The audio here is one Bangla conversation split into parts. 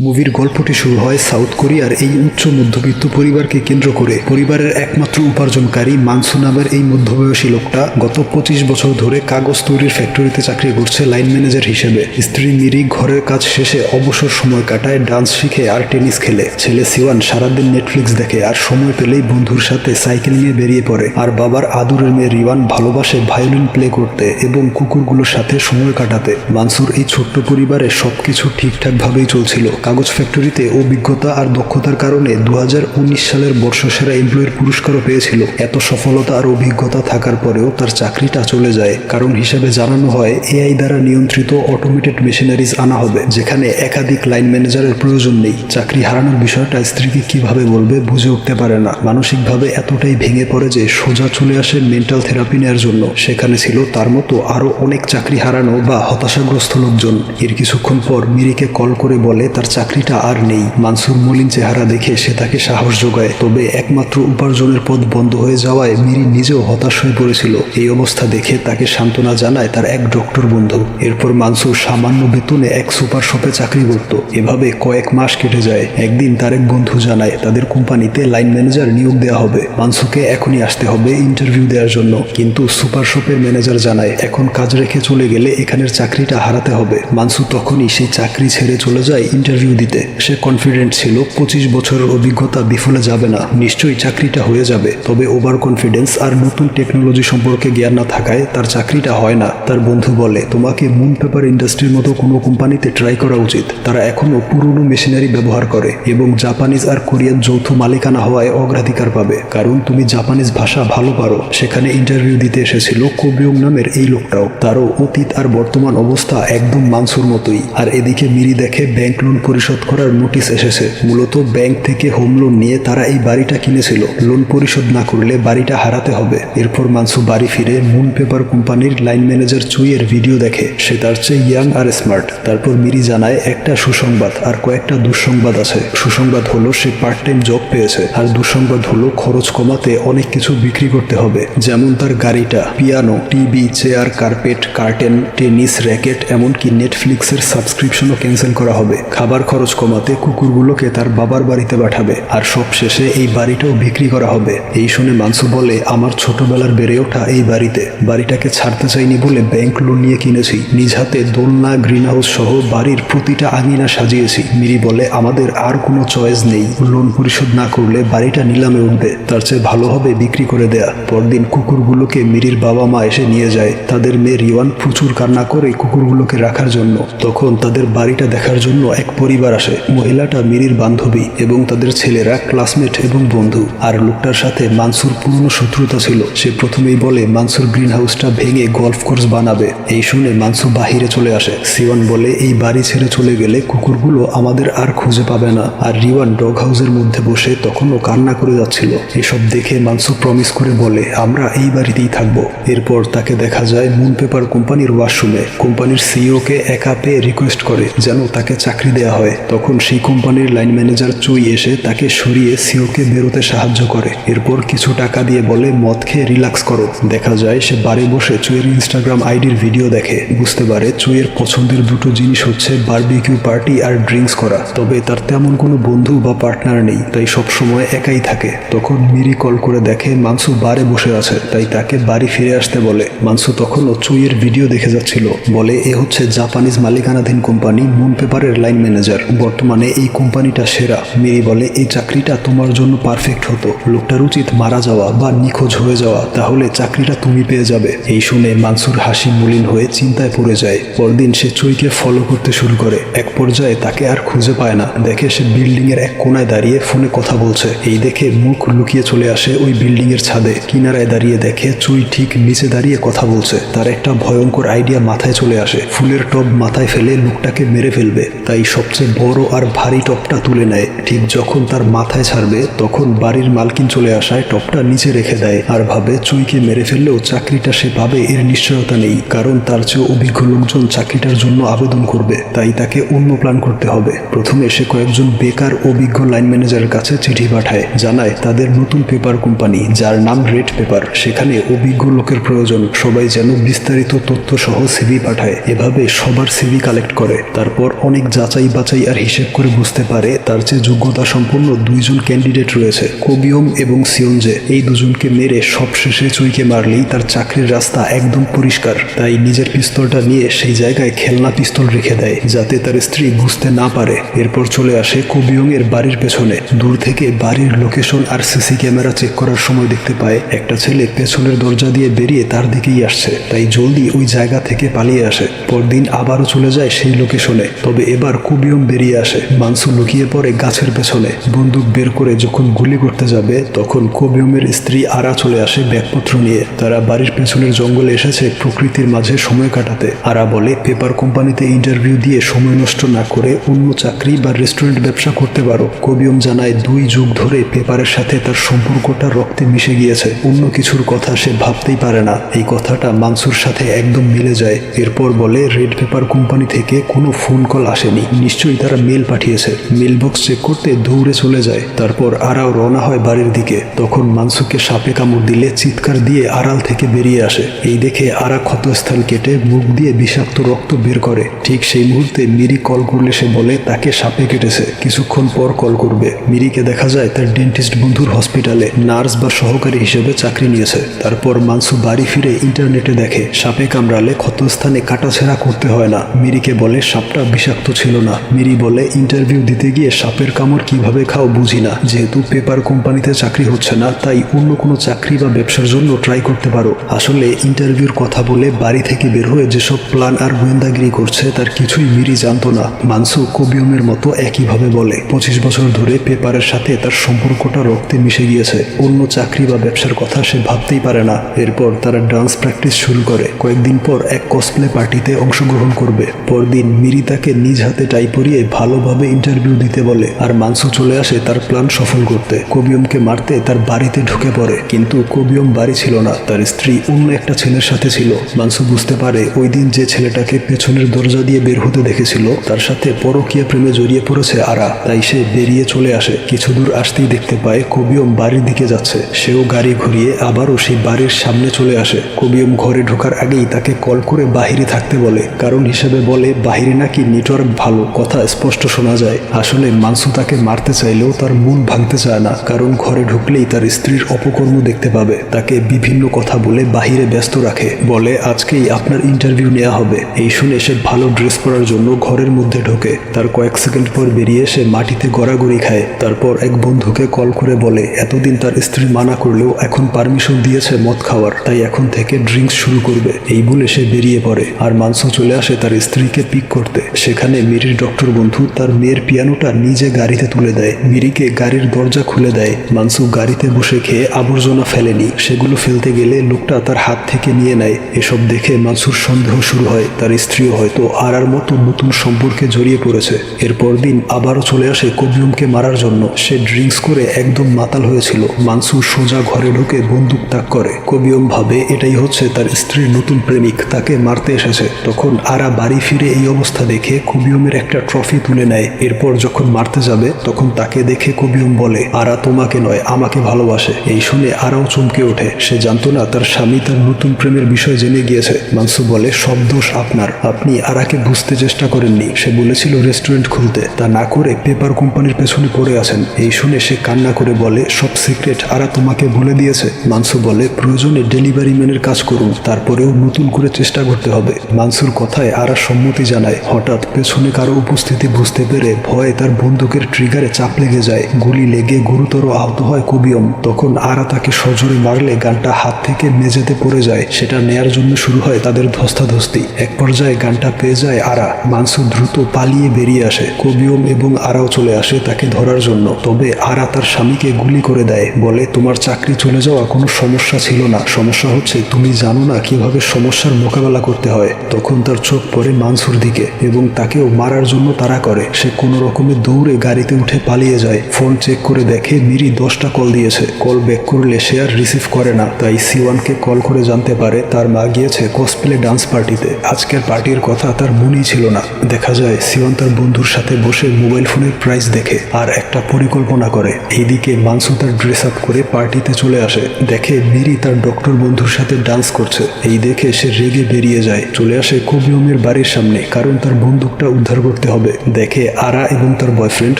মুভির গল্পটি শুরু হয় সাউথ কোরিয়ার এই উচ্চ মধ্যবিত্ত পরিবারকে কেন্দ্র করে। পরিবারের একমাত্র উপার্জনকারী মানসু নামের এই মধ্যবয়সী লোকটা গত পঁচিশ বছর ধরে কাগজ তৈরির ফ্যাক্টরিতে চাকরি করছে লাইন ম্যানেজার হিসেবে। স্ত্রী মিরি ঘরের কাজ শেষে অবসর সময় কাটায়, ডান্স শিখে আর টেনিস খেলে। ছেলে সিওয়ান সারাদিন নেটফ্লিক্স দেখে আর সময় পেলেই বন্ধুর সাথে সাইকেল নিয়ে বেরিয়ে পড়ে। আর বাবার আদরের মেয়ে রিওয়ান ভালোবাসে ভায়োলিন প্লে করতে এবং কুকুরগুলোর সাথে সময় কাটাতে। মানসুর এই ছোট্ট পরিবারে সবকিছু ঠিকঠাকভাবেই চলছিল। কাগজ ফ্যাক্টরিতে অভিজ্ঞতা আর দক্ষতার কারণে দু হাজার উনিশ সালের বর্ষসেরা এমপ্লয়ের পুরস্কারও পেয়েছিল। এত সফলতা আর অভিজ্ঞতা থাকার পরেও তার চাকরিটা চলে যায়। কারণ হিসেবে জানানো হয়, এআই দ্বারা নিয়ন্ত্রিত অটোমেটেড মেশিনারিজ আনা হবে, যেখানে একাধিক লাইন ম্যানেজারের প্রয়োজন নেই। চাকরি হারানোর বিষয়টা স্ত্রীকে কীভাবে বলবে বুঝে উঠতে পারে না। মানসিকভাবে এতটাই ভেঙে পড়ে যে সোজা চলে আসে মেন্টাল থেরাপি নেওয়ার জন্য। সেখানে ছিল তার মতো আরও অনেক চাকরি হারানো বা হতাশাগ্রস্ত লোকজন। এর কিছুক্ষণ পর মিরিকে কল করে বলে, তার চাকরিটা আর নেই। মানসুর মলিন চেহারা দেখে সে তাকে সাহস যোগায়। তবে একমাত্র উপার্জনের পথ বন্ধ হয়ে যাওয়ায় মিরি নিজেও হতাশ হয়ে পড়েছিল। এই অবস্থা দেখে তাকে সান্ত্বনা জানায় তার এক ডক্টর বন্ধু। এরপর মানসুর সামান্য বেতনে এক সুপার শপে চাকরি করত। এভাবে কয়েক মাস কেটে যায়। একদিন তার এক বন্ধু জানায়, তাদের কোম্পানিতে লাইন ম্যানেজার নিয়োগ দেওয়া হবে। মানসুকে এখনই আসতে হবে ইন্টারভিউ দেওয়ার জন্য। কিন্তু সুপার শপের ম্যানেজার জানায়, এখন কাজ রেখে চলে গেলে এখানের চাকরিটা হারাতে হবে। মানসু তখনই সেই চাকরি ছেড়ে চলে যায় ইন্টারভিউ দিতে সে কনফিডেন্ট ছিল, পঁচিশ বছরের অভিজ্ঞতা বিফলে যাবে না, নিশ্চয়ই চাকরিটা হয়ে যাবে। তবে ওভার কনফিডেন্স আর নতুন টেকনোলজি সম্পর্কে জ্ঞান না থাকায় তার চাকরিটা হয় না। তার বন্ধু বলে, তোমাকে মুন পেপার ইন্ডাস্ট্রির মতো কোনো কোম্পানিতে ট্রাই করা উচিত। তারা এখনও পুরনো মেশিনারি ব্যবহার করে এবং জাপানিজ আর কোরিয়ান যৌথ মালিকানা হওয়ায় অগ্রাধিকার পাবে। কারণ তুমি জাপানিজ ভাষা ভালো পারো। সেখানে ইন্টারভিউ দিতে এসেছিল কোবিয়ং নামের এই লোকটাও। তারও অতীত আর বর্তমান অবস্থা একদম মানসুর মতোই। আর এদিকে মিরি দেখে ব্যাংক লোন পরিশোধ করার নোটিশ এসেছে। মূলত ব্যাংক থেকে হোম লোন নিয়ে তারা এই বাড়িটা কিনেছিল। লোন পরিশোধ না করলে বাড়িটা হারাতে হবে। এরপর মানসু বাড়ি ফিরে মুন পেপার কোম্পানির লাইন ম্যানেজার চুইয়ের ভিডিও দেখে। সে তার চেয়ে ইয়াং আর স্মার্ট। তারপর মিরি জানায়, একটা সুসংবাদ আর কয়েকটা দুঃসংবাদ আছে। সুসংবাদ হলো সে পার্ট টাইম জব পেয়েছে। আর দুঃসংবাদ হলো খরচ কমাতে অনেক কিছু বিক্রি করতে হবে। যেমন তার গাড়িটা, piano TV chair, carpet, curtain, tennis, racket, এমনকি নেটফ্লিক্সের সাবস্ক্রিপশনও ক্যান্সেল করা হবে। খাবার খরচ কমাতে কুকুরগুলোকে তার বাবার বাড়িতে পাঠাবে। আর সব শেষে এই বাড়িটাও বিক্রি করা হবে। এই শুনে মানসু বলে, আমার ছোটবেলার বেড়ে ওঠা এই বাড়িতে। বাড়িটাকে ছাড়তে চাইনি বলে ব্যাংক লোন নিয়ে কিনেছি। নিজ হাতে দোলনা গ্রিন হাউস সহ বাড়ির প্রতিটা আঙিনা সাজিয়েছি। মিরি বলে, আমাদের আর কোনো চয়েস নেই। লোন পরিশোধ না করলে বাড়িটা নিলামে উঠবে। তার চেয়ে ভালো হবে বিক্রি করে দেয়া। পরদিন কুকুরগুলোকে মিরির বাবা মা এসে নিয়ে যায়। তাদের মেয়ে রিওয়ান প্রচুর কান্না করে কুকুরগুলোকে রাখার জন্য। তখন তাদের বাড়িটা দেখার জন্য এক পরিবার আসে। মহিলাটা মিরির বান্ধবী এবং তাদের ছেলেরা ক্লাসমেট এবং বন্ধু। আর লোকটার সাথে মানসুর পুরনো শত্রুতা ছিল। সে প্রথমেই বলে, মানসুর গ্রিন হাউসটা ভেঙে গলফ কোর্স বানাবে। এই শুনে মানসু বাহিরে চলে আসে। সিওয়ান বলে, এই বাড়ি ছেড়ে চলে গেলে কুকুরগুলো আমাদের আর খুঁজে পাবে না। আর রিওয়ান ডগ হাউসের মধ্যে বসে তখনও কান্না করে যাচ্ছিল। এসব দেখে মানসু প্রমিস করে বলে, আমরা এই বাড়িতেই থাকব। এরপর তাকে দেখা যায় মুন পেপার কোম্পানির ওয়াশরুমে। কোম্পানির সিইওকে একা পেয়ে রিকোয়েস্ট করে যেন তাকে চাকরি দেওয়া হয় তখন সেই কোম্পানির লাইন ম্যানেজার চুই এসে তাকে সরিয়ে সিওকে বেরোতে সাহায্য করে। এরপর কিছু টাকা দিয়ে বলে, মদ খেয়ে রিল্যাক্স করো। দেখা যায় সে বারে বসে চুইয়ের ইনস্টাগ্রাম আইডির ভিডিও দেখে। বুঝতে পারে চুইয়ের পছন্দের দুটো জিনিস হচ্ছে বারবিকিউ পার্টি আর ড্রিঙ্কস করা। তবে তার তেমন কোনো বন্ধু বা পার্টনার নেই, তাই সব সময় একাই থাকে। তখন মিরি কল করে দেখে মানসু বারে বসে আছে, তাই তাকে বাড়ি ফিরে আসতে বলে। মানসু তখনও চুইয়ের ভিডিও দেখে যাচ্ছিল। বলে, এ হচ্ছে জাপানিজ মালিকানাধীন কোম্পানি মুন পেপারের লাইন ম্যানেজার বর্তমানে এই কোম্পানিটা সেরা। মিরি বলে, এই চাকরিটা তোমার জন্য পারফেক্ট হতো। লোকটার উচিত মারা যাওয়া বা নিখোঁজ হয়ে যাওয়া, তাহলে চাকরিটা তুমি পেয়ে যাবে। এই শুনে মানসুর হাসি মলিন হয়ে চিন্তায় পড়ে যায়। পরদিন সে চুইকে ফলো করতে শুরু করে। এক পর্যায়ে তাকে আর খুঁজে পায় না। দেখে সে বিল্ডিং এর এক কোনায় দাঁড়িয়ে ফোনে কথা বলছে। এই দেখে মুখ লুকিয়ে চলে আসে ওই বিল্ডিং এর ছাদে। কিনারায় দাঁড়িয়ে দেখে চুই ঠিক নিচে দাঁড়িয়ে কথা বলছে। তার একটা ভয়ঙ্কর আইডিয়া মাথায় চলে আসে। ফুলের টব মাথায় ফেলে লোকটাকে মেরে ফেলবে। তাই সবচেয়ে বড় আর ভারী টপটা তুলে নেয়। ঠিক যখন তার মাথায় ছাড়বে, তখন বাড়ির মালকিন চলে আসায় টপটা নিচে রেখে দেয় আর ভাবে চুইকে মেরে ফেললেও চাকরিটা সে পাবে এর নিশ্চয়তা নেই, কারণ তার চেয়ে অভিজ্ঞ লোকজন চাকরিটার জন্য আবেদন করবে, তাই তাকে অন্য প্ল্যান করতে হবে। প্রথমে সে কয়েকজন বেকার, অভিজ্ঞ লাইন ম্যানেজারের কাছে চিঠি পাঠায়, জানায় তাদের নতুন পেপার কোম্পানি যার নাম রেড পেপার সেখানে অভিজ্ঞ লোকের প্রয়োজন, সবাই যেন বিস্তারিত তথ্য সহ সিভি পাঠায়। এভাবে সবার সিভি কালেক্ট করে। তারপর অনেক যাচাই বাছাই যাচাই আর হিসেব করে বুঝতে পারে তার চেয়ে যোগ্যতা সম্পন্ন দুইজন ক্যান্ডিডেট রয়েছে, কবিয়ম এবং সিয়নজে। এই দুজনকে মেরে সবশেষে চুইকে মারলেই তার চাকরির রাস্তা একদম পরিষ্কার। তাই নিজের পিস্তলটা নিয়ে সেই জায়গায় খেলনা পিস্তল রেখে দেয়, যাতে তার স্ত্রী বুঝতে না পারে। এরপর চলে আসে কবিয়ং এর বাড়ির পেছনে। দূর থেকে বাড়ির লোকেশন আর সিসি ক্যামেরা চেক করার সময় দেখতে পায়, একটা ছেলে পেছনের দরজা দিয়ে বেরিয়ে তার দিকেই আসছে। তাই জলদি ওই জায়গা থেকে পালিয়ে আসে। পরদিন আবারও চলে যায় সেই লোকেশনে। তবে এবার কুবিয়ম বেরিয়ে আসে। মানসু লুকিয়ে পড়ে গাছের পেছনে। বন্দুক বের করে যখন গুলি করতে যাবে, তখন কবিয়মের স্ত্রী আরা চলে আসে ব্যাগপত্র নিয়ে। তারা বাড়ির পেছনের জঙ্গলে এসেছে প্রকৃতির মাঝে সময় কাটাতে। আরা বলে, পেপার কোম্পানিতে ইন্টারভিউ দিয়ে সময় নষ্ট না করে অন্য চাকরি বা রেস্টুরেন্ট ব্যবসা করতে পারো। কবিয়ম জানায়, দুই যুগ ধরে পেপারের সাথে তার সম্পর্কটা রক্তে মিশে গিয়েছে। অন্য কিছুর কথা সে ভাবতেই পারে না। এই কথাটা মানসুর সাথে একদম মিলে যায়। এরপর বলে, রেড পেপার কোম্পানি থেকে কোনো ফোন কল আসেনি। নিশ্চয়ই তারা মেল পাঠিয়েছে। মেল বক্স চেক করতে দৌড়ে চলে যায়। তারপর আরাও রওনা হয় বাড়ির দিকে। তখন মানসুকে সাপে কামড় দিলে চিৎকার দিয়ে আড়াল থেকে বেরিয়ে আসে। এই দেখে আরা ক্ষতস্থান কেটে মুখ দিয়ে বিষাক্ত রক্ত বের করে। ঠিক সেই মুহূর্তে মিরি কল করলে সে বলে, তাকে সাপে কেটেছে। কিছুক্ষণ পর কল করবে। মিরিকে দেখা যায় তার ডেন্টিস্ট বন্ধুর হসপিটালে নার্স বা সহকারী হিসেবে চাকরি নিয়েছে। তারপর মানসু বাড়ি ফিরে ইন্টারনেটে দেখে, সাপে কামড়ালে ক্ষতস্থানে কাটাছেঁড়া করতে হয় না। মিরিকে বলে, সাপটা বিষাক্ত ছিল না। মিরি বলে ইন্টারভিউ দিতে গিয়ে সাপের কামড় কীভাবে খাও বুঝি না। যেহেতু পেপার কোম্পানিতে চাকরি হচ্ছে না, তাই অন্য কোনো চাকরি বা ব্যবসার জন্য ট্রাই করতে পারো। আসলে ইন্টারভিউর কথা বলে বাড়ি থেকে বের হয়ে যেসব প্ল্যান আর গোয়েন্দাগিরি করছে, তার কিছুই মিরি জানতো না। মানসু কবিয়মের মতো একইভাবে বলে, পঁচিশ বছর ধরে পেপারের সাথে তার সম্পর্কটা রক্তে মিশে গিয়েছে। অন্য চাকরি বা ব্যবসার কথা সে ভাবতেই পারে না। এরপর তারা ডান্স প্র্যাকটিস শুরু করে। কয়েকদিন পর এক কসপ্লে পার্টিতে অংশগ্রহণ করবে। পরদিন মিরি তাকে নিজ হাতে টাই পরিয়ে ভালোভাবে ইন্টারভিউ দিতে বলে আর মানসু চলে আসে তার প্ল্যান সফল করতে। কবিয়মকে মারতে তার বাড়িতে ঢুকে পড়ে। কিন্তু কবিয়ম বাড়ি ছিল না। তার স্ত্রী অন্য একটা ছেলের সাথে ছিল। মানসু বুঝতে পারে ওই দিন যে ছেলেটাকে পেছনের দরজা দিয়ে বের হতে দেখেছিল, তার সাথে পরকীয়া প্রেমে জড়িয়ে পড়েছে আরা। তাই সে বেরিয়ে চলে আসে। কিছু দূর আসতেই দেখতে পায় কবিয়ম বাড়ির দিকে যাচ্ছে। সেও গাড়ি ঘুরিয়ে আবারও সেই বাড়ির সামনে চলে আসে। কবিয়ম ঘরে ঢোকার আগেই তাকে কল করে বাহিরে থাকতে বলে। কারণ হিসেবে বলে, বাহিরে নাকি নেটওয়ার্ক ভালো কথা স্পষ্ট শোনা যায়। আসলে মানসু তাকে মারতে চাইলেও তার মন ভাঙতে চায় না, কারণ ঘরে ঢুকলেই তার স্ত্রীর অপকর্ম দেখতে পাবে। তাকে বিভিন্ন কথা বলে বাহিরে ব্যস্ত রাখে। বলে, আজকেই আপনার ইন্টারভিউ নেওয়া হবে। এই শুনে সে ভালো ড্রেস পরার জন্য ঘরের মধ্যে ঢোকে। তার কয়েক সেকেন্ড পর বেরিয়ে সে মাটিতে গড়াগড়ি খায়। তারপর এক বন্ধুকে কল করে বলে, এতদিন তার স্ত্রী মানা করলেও এখন পারমিশন দিয়েছে মদ খাওয়ার, তাই এখন থেকে ড্রিঙ্কস শুরু করবে। এই বলে সে বেরিয়ে পড়ে। আর মানসু চলে আসে তার স্ত্রীকে পিক করতে। সেখানে মিরির ডক্টর বন্ধু তার মেয়ের পিয়ানোটা নিজে গাড়িতে তুলে দেয়। মিরিকে গাড়ির দরজা খুলে দেয়। মানসু গাড়িতে বসে খেয়ে আবর্জনা ফেলেনি। সেগুলো ফেলতে গেলে লোকটা তার হাত থেকে নিয়ে নেয়। এসব দেখে মানসুর সন্দেহ শুরু হয়। তার স্ত্রীও হয়তো আর আর মতো নতুন সম্পর্কে জড়িয়ে পড়েছে। এরপর দিন আবারও চলে আসে কবিয়মকে মারার জন্য। সে ড্রিঙ্কস করে একদম মাতাল হয়েছিল। মানসু সোজা ঘরে ঢুকে বন্দুক তাক করে। কবিয়ম ভাবে, এটাই হচ্ছে তার স্ত্রীর নতুন প্রেমিক। তাকে মারতে এসেছে। তখন আরা বাড়ি ফিরে এই অবস্থা দেখে কবিয়মের একটা ট্রফি তুলে নেয়। এরপর যখন মারতে যাবে, তখন তাকে দেখে কবিয়ম বলে, আরা তোমাকে নয়, আমাকে ভালোবাসে। এই শুনে আরাও চমকে ওঠে। সে জানতো না তার স্বামী তার নতুন প্রেমের বিষয় জেনে গিয়েছে। মানসু বলে, সব দোষ আপনার। আপনি আরাকে বুঝতে চেষ্টা করেননি। সে বলেছিল, রেস্টুরেন্ট খুলতে। তা না করে পেপার কোম্পানির পেছনে পড়ে আছেন। এই শুনে সে কান্না করে বলে, সব সিক্রেট, আরা তোমাকে বলে দিয়েছে। মানসু বলে, প্রয়োজনে ডেলিভারি ম্যানের কাজ করুন, তারপরেও নতুন করে চেষ্টা করতে হবে। মানসুর কথায় আরা সম্মতি জানায়। হঠাৎ পেছনে কারও উপস্থিতি বুঝতে পেরে ভয়ে তার বন্দুকের ট্রিগারে চাপ লেগে যায়। গুলি লেগে গুরুতর আহত হয় কবিয়ম। তখন আরা তাকে সজোরে মারলে গানটা হাত থেকে মেঝেতে পড়ে যায়। সেটা নেয়ার জন্য শুরু হয় তাদের ধস্তাধস্তি। এক পর্যায়ে গানটা পেয়ে যায় আরা। মানসু দ্রুত পালিয়ে বেরিয়ে আসে। কবিয়ম এবং আরাও চলে আসে তাকে ধরার জন্য। তবে আরা তার স্বামীকে গুলি করে দেয়। বলে, তোমার চাকরি চলে যাওয়া কোনো সমস্যা ছিল না। সমস্যা হচ্ছে তুমি জানো না কীভাবে সমস্যার মোকাবেলা করতে হয়। তখন তার চোখ পড়ে মানসুর দিকে এবং তাকেও মারার জন্য তারা করে। সে কোনো রকমে দৌড়ে গাড়িতে উঠে পালিয়ে যায়। ফোন চেক করে দেখে মিরি দশটা কল দিয়েছে। কল ব্যাক করলে সে আর রিসিভ করে না। তাই সিওয়ানকে কল করে জানতে পারে তার মা গিয়েছে কসপ্লে ডান্স পার্টিতে। আজকের পার্টির কথা তার মনেই ছিল না। দেখা যায়, সিওয়ান তার বন্ধুর সাথে বসে মোবাইল ফোনের প্রাইস দেখে আর একটা পরিকল্পনা করে। এইদিকে মানসু তার ড্রেস আপ করে পার্টিতে চলে আসে। দেখে মিরি তার ডক্টর বন্ধুর সাথে ডান্স করছে। এই দেখে সে রেগে বেরিয়ে যায়। চলে আসে কবিয়মের বাড়ির সামনে, কারণ তার বন্দুকটা উদ্ধার করতে হবে। হবে। দেখে আরা এবং তার বয়ফ্রেন্ড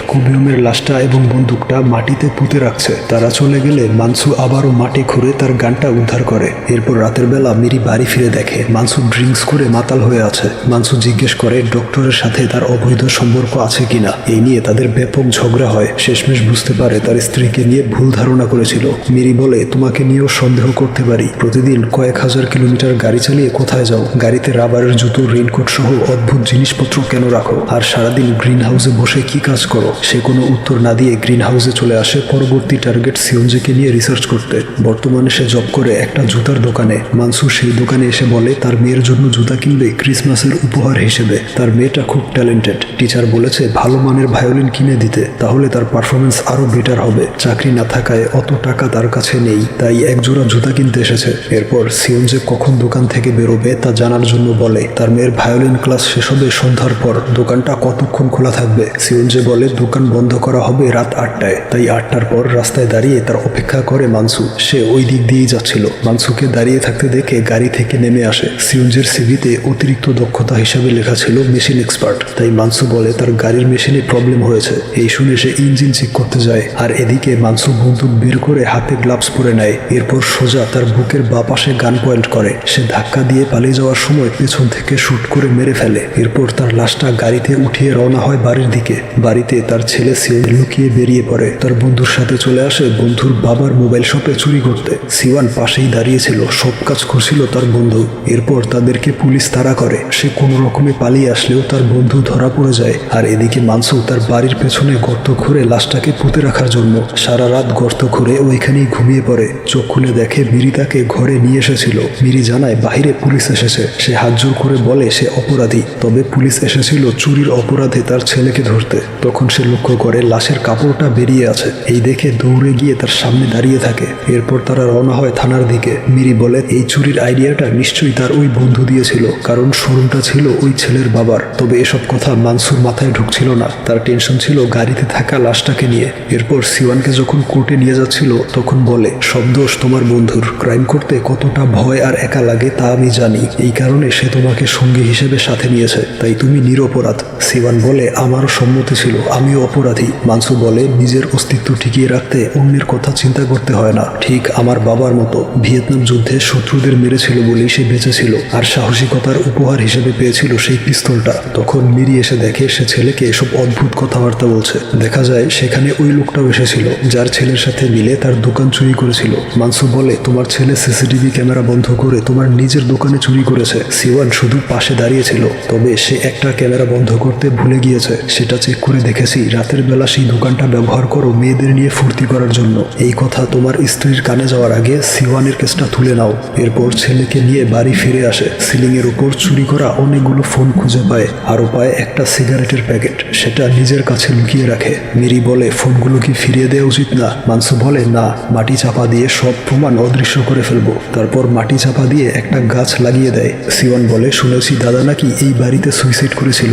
কুবিয়মের লাশটা এবং বন্দুকটা মাটিতে পুঁতে রাখছে। তারা চলে গেলে মানসু আবারও মাটি খুঁড়ে তার গানটা উদ্ধার করে। এরপর রাতের বেলা মিরি বাড়ি ফিরে দেখে মানসু ড্রিঙ্কস করে মাতাল হয়ে আছে। মানসু জিজ্ঞেস করে, ডক্টরের সাথে তার অবৈধ সম্পর্ক আছে কিনা এই নিয়ে তাদের ব্যাপক ঝগড়া হয়। শেষমেশ বুঝতে পারে তার স্ত্রীকে নিয়ে ভুল ধারণা করেছিল। মিরি বলে, তোমাকে নিয়েও সন্দেহ করতে পারি। প্রতিদিন কয়েক হাজার কিলোমিটার গাড়ি চালিয়ে কোথায় যাও? গাড়িতে রাবারের জুতো, রেইনকোট সহ অদ্ভুত জিনিসপত্র কেন রাখো? আর সারাদিন গ্রিন হাউসে বসে কি কাজ করো? সে কোনো উত্তর না দিয়ে গ্রিন হাউসে চলে আসে পরবর্তী টার্গেট সিওনজিকে নিয়ে রিসার্চ করতে। বর্তমানে সে জব করে একটা জুতার দোকানে। মানসুর সেই দোকানে এসে বলে, তার মেয়ের জন্য জুতা কিনবে ক্রিসমাসের উপহার হিসেবে। তার মেয়েটা খুব ট্যালেন্টেড। টিচার বলেছে, ভালো মানের ভায়োলিন কিনে দিতে, তাহলে তার পারফরমেন্স আরও বেটার হবে। চাকরি না থাকায় অত টাকা তার কাছে নেই, তাই এক জোড়া জুতা কিনতে এসেছে। এরপর সিওনজে কখন দোকান থেকে বেরোবে তা জানার জন্য বলে, তার মেয়ের ভায়োলিন ক্লাস শেষ হবে সন্ধ্যার পর। দোকানটা কতক্ষণ খোলা থাকবে? সিওনজে বলে, দোকান বন্ধ করা হবে রাত আটটায়। তাই আটটার পর রাস্তায় দাঁড়িয়ে তার অপেক্ষা করে মানসু। সে ওই দিক দিয়েই যাচ্ছিল। মানসুকে দাঁড়িয়ে থাকতে দেখে গাড়ি থেকে নেমে আসে। সিওনজের সিভিতে অতিরিক্ত দক্ষতা হিসাবে লেখা ছিল মেশিন এক্সপার্ট। তাই মানসু বলে, তার গাড়ির মেশিনে প্রবলেম হয়েছে। এই শুনে সে ইঞ্জিন চেক করতে যায়। আর এদিকে মানসু বন্দুক বের করে হাতে গ্লাভস পরে নেয়। এরপর সোজা তার বুকের বা পাশে গান পয়েন্ট করে। সে ধাক্কা দিয়ে পালিয়ে যাওয়ার সময় পেছন থেকে শুট করে মেরে ফেলে। এরপর তার লাশটা গাড়িতে উঠিয়ে রওনা হয় বাড়ির দিকে। বাড়িতে তার ছেলে সিওন লুকিয়ে বেরিয়ে পড়ে। তার বন্ধুর সাথে চলে আসে বন্ধুর বাবার মোবাইল শপে চুরি করতে। সিওয়ান পাশেই দাঁড়িয়েছিল, সব কাজ করছিল তার বন্ধু। এরপর তাদেরকে পুলিশ তাড়া করে। সে কোনো রকমে পালিয়ে আসলেও তার বন্ধু ধরা পড়ে যায়। আর এদিকে মানসু তার বাড়ির পেছনে গর্ত খুঁড়ে লাশটাকে পুঁতে রাখার জন্য সারা রাত গর্ত খুঁড়ে ওইখানেই ঘুমিয়ে পড়ে। চোখ খুলে দেখে মিরি তাকে ঘরে নিয়ে এসেছিল। মিরি জানায় বাহিরে পুলিশ এসেছে। সে হাত জোর করে বলে, সে অপরাধী। তবে পুলিশ এসেছিল চুরির অপরাধে তার ছেলেকে ধরতে। তখন সে লক্ষ্য করে লাশের কাপড়টা বেরিয়ে আছে। এই দেখে দৌড়ে গিয়ে তার সামনে দাঁড়িয়ে থাকে। এরপর তারা রওনা হয় থানার দিকে। মিরি বলে, এই চুরির আইডিয়াটা নিশ্চয়ই তার ওই বন্ধু দিয়েছিল, কারণ শোরুমটা ছিল ওই ছেলের বাবার। তবে এসব কথা মানসুর মাথায় ঢুকছিল না। তার টেনশন ছিল গাড়িতে থাকা লাশটাকে নিয়ে। এরপর সিওয়ানকে যখন কোর্টে নিয়ে যাচ্ছিল, তখন বলে, সব দোষ তোমার বন্ধুর। ক্রাইম করতে কতটা ভয় আর একা লাগে তা আমি জানি। এই কারণে সে তোমাকে সঙ্গী হিসেবে সাথে নিয়েছে। তাই তুমি নিরপরাধ। সিওয়ান বলে, আমারও সম্মতি ছিল। আমিও অপরাধী। মানসু বলে, নিজের অস্তিত্ব টিকিয়ে রাখতে অন্যের কথা চিন্তা করতে হয় না। ঠিক আমার বাবার মতো ভিয়েতনাম যুদ্ধে শত্রুদের মেরেছিল বলেই সে বেঁচেছিল আর সাহসিকতার উপহার হিসেবে পেয়েছিল সেই পিস্তলটা। তখন মিরি এসে দেখে সে ছেলেকে এসব অদ্ভুত কথাবার্তা বলছে। দেখা যায়, সেখানে ওই লোকটাও এসেছিল, যার ছেলের সাথে মিলে তার দোকান চুরি করেছিল। মানসু বলে, তোমার ছেলে সিসিটিভি ক্যামেরা বন্ধ করে তোমার নিজের দোকানে চুরি করেছে। সিওয়ান শুধু পাশে দাঁড়িয়েছিল তবে সে একটা ক্যামেরা বন্ধ করতে ভুলে গিয়েছে, সেটা চেক করে দেখেছি। রাতের বেলা সেই দোকানটা ব্যবহার করো মেয়েদের নিয়ে ফুর্তি করার জন্য। এই কথা তোমার স্ত্রীর কানে যাওয়ার আগে সিওয়ানের কেসটা তুলে নাও। এরপর ছেলেকে নিয়ে বাড়ি ফিরে আসে। সিলিং এর উপর চুরি করা অনেকগুলো ফোন খুঁজে পায়। আরও পায় একটা সিগারেটের প্যাকেট। সেটা নিজের কাছে লুকিয়ে রাখে। মিরি বলে, ফোনগুলো কি ফিরিয়ে দেওয়া উচিত না? মানসু বলে, না, মাটি চাপা দিয়ে সব প্রমাণ অদৃশ্য করে ফেলব। তারপর মাটি চাপা দিয়ে একটা গাছ লাগিয়ে দেয়। সিওয়ান বলে, শুনেছি দাদা নাকি এই বাড়িতে সুইসাইড করেছিল।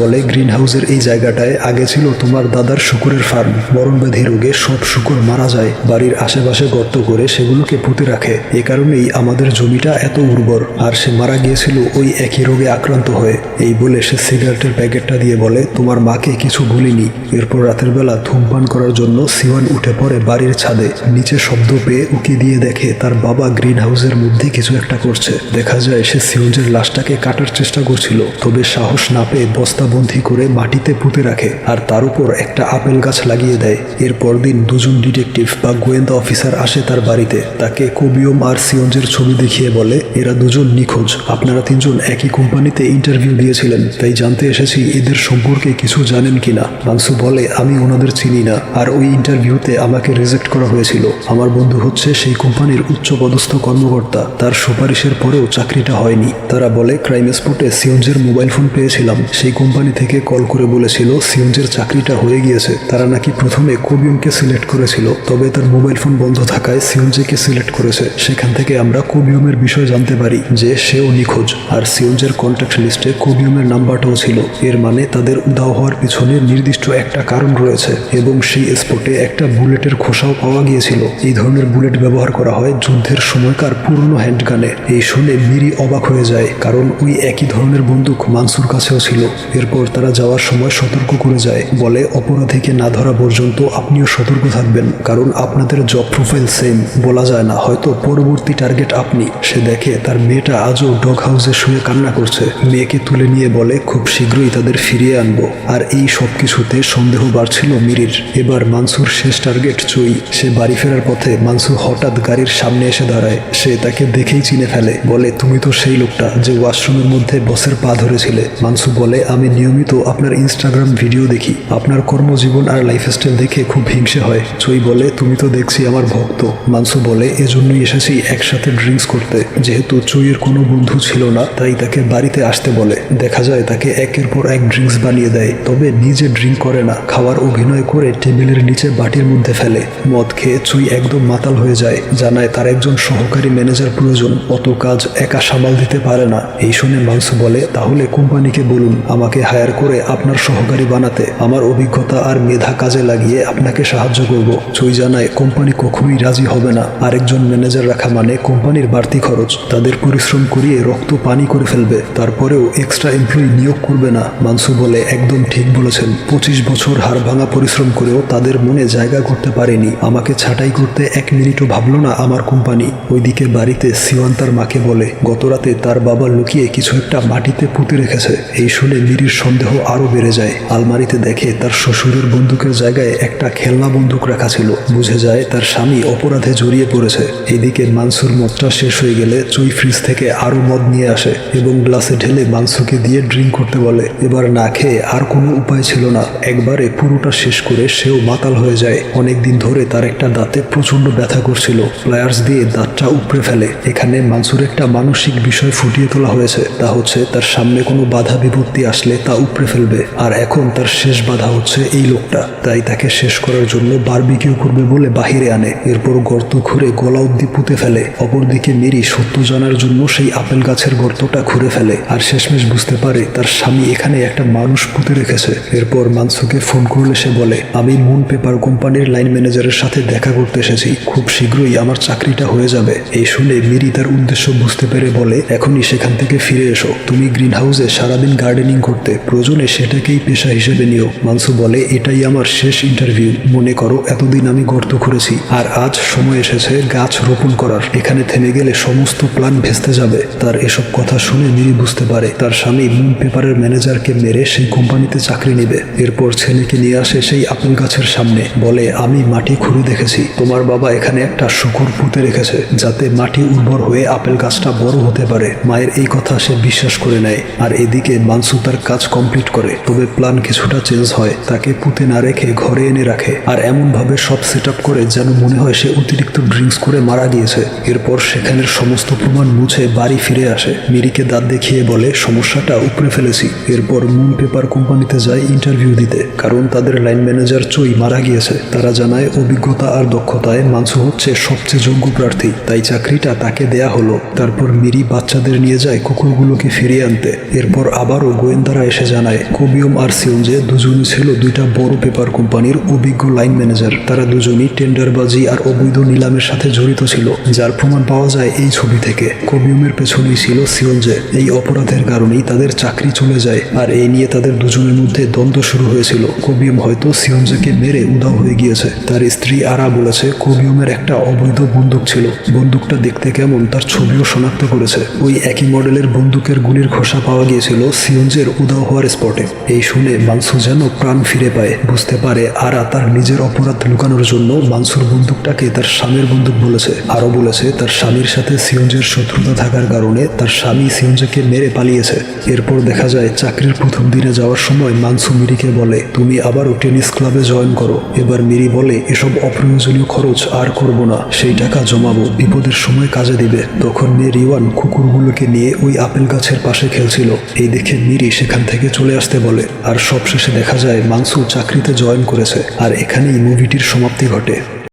বলে গ্রিন হাউসের এই জায়গাটায় আগে ছিল তোমার দাদার শুকুরের ফার্ম মরণব্যাধি রোগে সব শুকুর মারা যায়। বাড়ির আশেপাশে গর্ত করে সেগুলোকে পুঁতে রাখে। এ কারণেই আমাদের জমিটা এত উর্বর, আর সে মারা গিয়েছিল ওই একই রোগে আক্রান্ত হয়ে। এই বলে সে সিগারেটের প্যাকেটটা দিয়ে বলে, তোমার মাকে কিছু বলিনি এরপর রাতের বেলা ধূমপান করার জন্য সিওয়ান উঠে পড়ে বাড়ির ছাদে। নিচে শব্দ পেয়ে উকি দিয়ে দেখে তার বাবা গ্রিন হাউসের মধ্যে কিছু একটা করছে। দেখা যায় সে সিওনজের লাশটাকে কাটার চেষ্টা করছিল, তবে সাহস না পেয়ে বস্তাবন্ধি করে মাটিতে পুঁতে রাখে আর তার উপর একটা আপেল গাছ লাগিয়ে দেয়। এর পরদিন দুজন ডিটেকটিভ বা গোয়েন্দা অফিসার আসে তার বাড়িতে। তাকে কোবিয়ম আর সিওনজের ছবি দেখিয়ে বলে, এরা দুজন নিখোঁজ। আপনারা তিনজন একই কোম্পানিতে ইন্টারভিউ দিয়েছিলেন। তাই জানতে এসেছি এদের সম্পর্কে কিছু জানেন কিনা। মানসু বলে, আমি ওনাদের চিনি না। আর ওই ইন্টারভিউতে আমাকে রিজেক্ট করা হয়েছিল। আমার বন্ধু হচ্ছে সেই কোম্পানির উচ্চপদস্থ কর্মকর্তা। তার সুপারিশের পরেও চাকরিটা হয়নি। তারা বলে, ক্রাইম স্পটে সিওনজের মোবাইল ফোন পেয়েছিলাম। সেই কোম্পানি থেকে কল করে বলেছিল সিওনজের চাকরিটা হয়ে গিয়েছে। তারা নাকি প্রথমে কোবিয়মকে সিলেক্ট করেছিল, তবে তার মোবাইল ফোন বন্ধ থাকায় সিওনজেকে সিলেক্ট করেছে। সেখান থেকে আমরা কোবিয়মের বিষয় জানতে পারি যে সেও নিখোঁজ, আর সিওনজের কন্ট্যাক্ট লিস্টে কোবিয়মের নাম্বারটাও ছিল। এর মানে তাদের উধাও হওয়ার পিছনে নির্দিষ্ট একটা কারণ রয়েছে, এবং সেই স্পটে একটা বুলেটের খোসাও পাওয়া গিয়েছিল। এই ধরনের বুলেট ব্যবহার করা হয় যুদ্ধের সময়কার পুরনো হ্যান্ডগানে। এই শুনে মিরি অবাক হয়ে যায়, কারণ ওই একই ধরনের বন্দুক মানসুর কাছেও ছিল। এরপর তারা যাওয়ার সময় সতর্ক করে যায়। বলে, অপরাধীকে না ধরা পর্যন্ত আপনিও সতর্ক থাকবেন, কারণ আপনাদের জব প্রোফাইল সেম বলা যায় না। হয়তো পরবর্তী টার্গেট আপনি। সে দেখে, তার মেয়েটা আজও ডগ হাউসে শুয়ে কান্না করছে। মেয়েকে তুলে নিয়ে বলে, খুব শীঘ্রই তাদের ফিরিয়ে আনব। আর এই সব কিছুতে সন্দেহ বাড়ছিল মিরির। এবার মানসুর শেষ টার্গেট চই। সে বাড়ি ফেরার পথে মানসুর হঠাৎ গাড়ির সামনে এসে দাঁড়ায়। সে তাকে দেখেই চিনে ফেলে। বলে, তুমি তো সেই লোকটা যে ওয়াশরুমের মধ্যে বসের পা ধরেছিলে। মানসু বলে আমি নিয়মিত আপনার ইনস্টাগ্রাম ভিডিও দেখি। আপনার কর্মজীবন আর লাইফস্টাইল দেখে খুব হিংসে হয়। চই বলে, তুমি তো দেখছি আমার ভক্ত। মানসু বলে, এজন্যই এসেছি একসাথে ড্রিঙ্কস করতে। যেহেতু চইয়ের কোনো বন্ধু ছিল না, তাই তাকে বাড়িতে আসতে বলে। দেখা যায় তাকে একের পর এক ড্রিঙ্কস বানিয়ে দেয়। তবে নিজে ড্রিঙ্ক করে না। খাওয়ার অভিনয় করে টেবিলের নিচে বাটির মধ্যে ফেলে। মদ খেয়ে চুই একদম মাতাল হয়ে যায়। জানায় তার একজন সহকারী ম্যানেজার প্রয়োজন। অত কাজ একা সামাল দিতে পারে না। এই শুনে মাংসু বলে, তাহলে কোম্পানিকে বলুন। আমাকে হায়ার করে আপনার সহকারী বানাতে আমার অভিজ্ঞতা আর মেধা কাজে লাগিয়ে আপনাকে সাহায্য করব। চুই জানায়, কোম্পানি কখনোই রাজি হবে না। আরেকজন ম্যানেজার রাখা মানে কোম্পানির বাড়তি খরচ। তাদের পরিশ্রম করিয়ে রক্ত পানি করে ফেলবে। তারপরেও এক্সট্রা এমপ্লয়ি নিয়োগ করবে না। মানসু বলে, একদম ঠিক বলেছেন। পঁচিশ বছর হাড় ভাঙা পরিশ্রম করেও তাদের মনে জায়গা করতে পারেনি। আমাকে ছাঁটাই করতে এক মিনিটও ভাবলো না আমার কোম্পানি। ওইদিকে বাড়িতে সিওয়ান তার মাকে বলে গতরাতে তার বাবা লুকিয়ে কিছু একটা মাটিতে পুঁতে রেখেছে। এই শুনে মিরির সন্দেহ আরও বেড়ে যায়। আলমারিতে দেখে তার শ্বশুরের বন্দুকের জায়গায় একটা খেলনা বন্দুক রাখা ছিল। বুঝে যায় তার স্বামী অপরাধে জড়িয়ে পড়েছে। এদিকে মানসুর মদটা শেষ হয়ে গেলে চুই ফ্রিজ থেকে আরও মদ নিয়ে আসে এবং গ্লাসে ঢেলে মাংসুকে দিয়ে ড্রিঙ্ক করতে বলে। এবার না খেয়ে আর কোনো উপায় ছিল না। একবারে পুরোটা শেষ করে সেও মাতাল হয়ে যায়। অনেকদিন ধরে তার একটা দাঁতে প্রচণ্ড ব্যথা করছিল। প্লায়ার্স দিয়ে দাঁতটা উপড়ে ফেলে। এখানে মানসুর একটা মানসিক বিষয় ফুটিয়ে তোলা হয়েছে। তা হচ্ছে তার সামনে কোনো বাধা বিপত্তি আসলে তা উপড়ে ফেলবে। আর এখন তার শেষ বাধা হচ্ছে এই লোকটা। তাই তাকে শেষ করার জন্য বারবিকিউ করবে বলে বাহিরে আনে। এরপর গর্ত খুঁড়ে গলা অব্দি পুঁতে ফেলে। অপরদিকে মেরি সত্য জানার জন্য সেই আপেল গাছের গর্তটা খুঁড়ে ফেলে। আর শেষমেশ বুঝতে পারে তার স্বামী এখানে একটা মানুষ পুঁতে রেখেছে। এরপর মানসুকে ফোন করলে সে বলে, আমি মুন পেপার কোম্পানির লাইন ম্যানেজারের সাথে দেখা করতে এসেছি। খুব শীঘ্রই আমার চাকরিটা হয়ে যাবে। এই শুনে মিরি তার উদ্দেশ্য বুঝতে পেরে বলে, এখনই সেখান থেকে ফিরে এসো। তুমি গ্রিন হাউসে সারাদিন গার্ডেনিং করতে প্রয়োজনে সেটাকেই পেশা হিসেবে নিও। মানসু বলে, এটাই আমার শেষ ইন্টারভিউ মনে করো, এতদিন আমি গর্ত খুঁড়েছি, আর আজ সময় এসেছে গাছ রোপণ করার। এখানে থেমে গেলে সমস্ত প্ল্যান ভেস্তে যাবে। তার এসব কথা শুনে মিরি বুঝতে পারে, তার স্বামী মুন পেপারের ম্যানেজারকে মেরে সেই কোম্পানিতে চাকরি নেবে। এরপর ছেলেকে নিয়ে আসে সেই আপেল গাছের সামনে। বলে, আমি মাটি খুঁড়ে দেখেছি। তোমার বাবা এখানে একটা শুকুর পুঁতে রেখেছে, যাতে মাটি উর্বর হয়ে আপেল গাছটা বড় হতে পারে। মায়ের এই কথা সে বিশ্বাস করে নেয়। আর এদিকে মানসু তার কাজ কমপ্লিট করে, তবে প্ল্যান কিছুটা চেঞ্জ হয়। তাকে পুঁতে না রেখে ঘরে এনে রাখে, আর এমনভাবে সব সেট করে যেন মনে হয় সে অতিরিক্ত ড্রিঙ্কস করে মারা গিয়েছে। এরপর সেখানের সমস্ত প্রমাণ মুছে বাড়ি ফিরে আসে। মিরিকে দাঁত দেখিয়ে বলে, সমস্যাটা উপরে ফেলেছি। এরপর মুন পেপার কোম্পানিতে যায় ইন্টারভিউ দিতে, কারণ তাদের লাইন ম্যানেজার চই মারা গিয়েছে। তারা জানায়, অভিজ্ঞতা আর দক্ষতায় মানসু হচ্ছে সবচেয়ে যোগ্য প্রার্থী, তাই চাকরিটা তাকে দেয়া হলো। তারপর মিরি বাচ্চাদের নিয়ে যায় কুকুরগুলোকে ফিরিয়ে আনতে। এরপর আবারও গোয়েন্দারা এসে জানায়, কবিয়ম আর সিওনজে দুজনই ছিল দুইটা বড় পেপার কোম্পানির অভিজ্ঞ লাইন ম্যানেজার। তারা দুজনই টেন্ডারবাজি আর অবৈধ নিলামের সাথে জড়িত ছিল, যার প্রমাণ পাওয়া যায় এই ছবি থেকে। কবিয়মের পেছনেই ছিল সিওনজে। এই অপরাধের কারণেই তাদের চাকরি চলে যায়, আর এই নিয়ে তাদের দুজনের মধ্যে দ্বন্দ্ব শুরু হয়েছিল। কবিয়ম হয়তো সিওনজেকে মেরে উদাও হয়ে গিয়েছে। তার স্ত্রী আরা বলেছে, কবিয়মের একটা অবৈধ বন্দুক ছিল। বন্দুকটা দেখতে কেমন, তার ছবিও শনাক্ত করেছে। ওই একই মডেলের বন্দুকের গুলির খোসা পাওয়া গিয়েছিল সিওনজের উদাও হওয়ার স্পটে। এই শুনে মানসু যেন প্রাণ ফিরে পায়। বুঝতে পারে আরা তার নিজের অপরাধ লুকানোর জন্য মানসুর বন্দুকটাকে তার স্বামীর বন্দুক বলেছে। আরও বলেছে, তার স্বামীর সাথে সিওনজের শত্রুতা থাকার কারণে তার স্বামী সিওনজেকে মেরে পালিয়েছে। এরপর দেখা যায়, চাকরির প্রথম দিনে যাওয়ার সময় মানসু মিরিকে বলে, তুমি আবারও টেনিস ক্লাবে জয়েন করো। এবার মিরি বলে, এসব অপ্রয়োজনীয় খরচ আর করব না। সেই টাকা জমাবো, বিপদের সময় কাজে দিবে। তখন মেয়ে রিওয়ান কুকুরগুলোকে নিয়ে ওই আপেল গাছের পাশে খেলছিল। এই দেখে মিরি সেখান থেকে চলে আসতে বলে। আর সবশেষে দেখা যায়, মানসুর চাকরিতে জয়েন করেছে। আর এখানেই মুভিটির সমাপ্তি ঘটে।